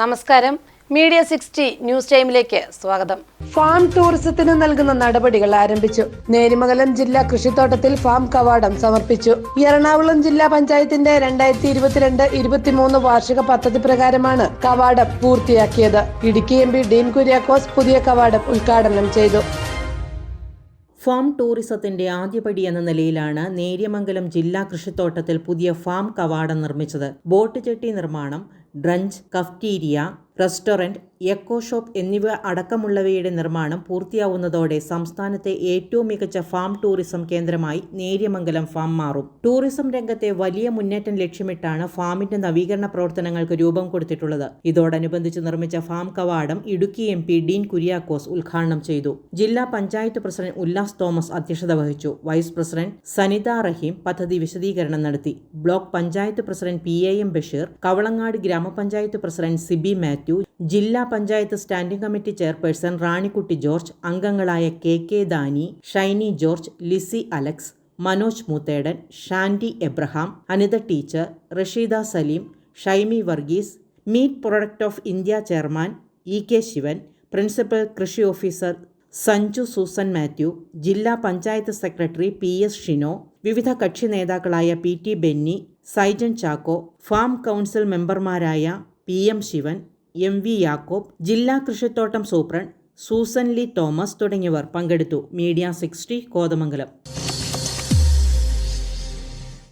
നമസ്കാരം. Media sixty news ടൈമിലേക്ക് സ്വാഗതം. ഫാം ടൂറിസത്തിന് നൽകുന്ന നടപടികൾ ആരംഭിച്ചു. നേരിമംഗലം ജില്ലാ കൃഷിത്തോട്ടത്തിൽ ഫാം കവാടം സമർപ്പിച്ചു. എറണാകുളം ജില്ലാ പഞ്ചായത്തിന്റെ രണ്ടായിരത്തി ഇരുപത്തിരണ്ട് ഇരുപത്തിമൂന്ന് വാർഷിക പദ്ധതി പ്രകാരമാണ് കവാടം പൂർത്തിയാക്കിയത്. ഇടുക്കി എം പി ഡീൻ കുര്യാക്കോസ് പുതിയ കവാടം ഉദ്ഘാടനം ചെയ്തു. ഫാം ടൂറിസത്തിന്റെ ആദ്യപടി എന്ന നിലയിലാണ് നേര്യമംഗലം ജില്ലാ കൃഷിത്തോട്ടത്തിൽ പുതിയ ഫാം കവാടം നിർമ്മിച്ചത്. ബോട്ട് ജെട്ടി നിർമ്മാണം drench cafeteria restaurant eco shop എന്നിവ അടക്കമുള്ളവയുടെ നിർമ്മാണം പൂർത്തിയാവുന്നതോടെ സംസ്ഥാനത്തെ ഏറ്റവും മികച്ച ഫാം ടൂറിസം കേന്ദ്രമായി നേര്യമംഗലം ഫാം മാറും. ടൂറിസം രംഗത്തെ വലിയ മുന്നേറ്റം ലക്ഷ്യമിട്ടാണ് ഫാമിന്റെ നവീകരണ പ്രവർത്തനങ്ങൾക്ക് രൂപം കൊടുത്തിട്ടുള്ളത്. ഇതോടനുബന്ധിച്ച് നിർമ്മിച്ച ഫാം കവാടം ഇടുക്കി എം പി ഡീൻ കുര്യാക്കോസ് ഉദ്ഘാടനം ചെയ്തു. ജില്ലാ പഞ്ചായത്ത് പ്രസിഡന്റ് ഉല്ലാസ് തോമസ് അധ്യക്ഷത വഹിച്ചു. വൈസ് പ്രസിഡന്റ് സനിത റഹീം പദ്ധതി വിശദീകരണം നടത്തി. Block panchayat president P A M Basheer Kavalangad gram panchayat president Siby Mathew ജില്ലാ panchayat standing committee chairperson Ranikutty George അംഗങ്ങളായ K K Dani Shiny George Lizzy Alex Manoj Moothedan Shandy Abraham Anitha teacher Rasheeda Saleem Shaimy Varghese meat products of India chairman E K Sivan principal കൃഷി officer Sanju Susan Mathew ജില്ലാ panchayat secretary P S Shino വിവിധ കക്ഷി നേതാക്കളായ P T Benny Saijan Chacko farm council മെമ്പർമാരായ P M Sivan M V Yakob ജില്ലാ കൃഷിത്തോട്ടം superintendent Susan ലി Thomas തുടങ്ങിയവർ പങ്കെടുത്തു. Media sixty Kothamangalam.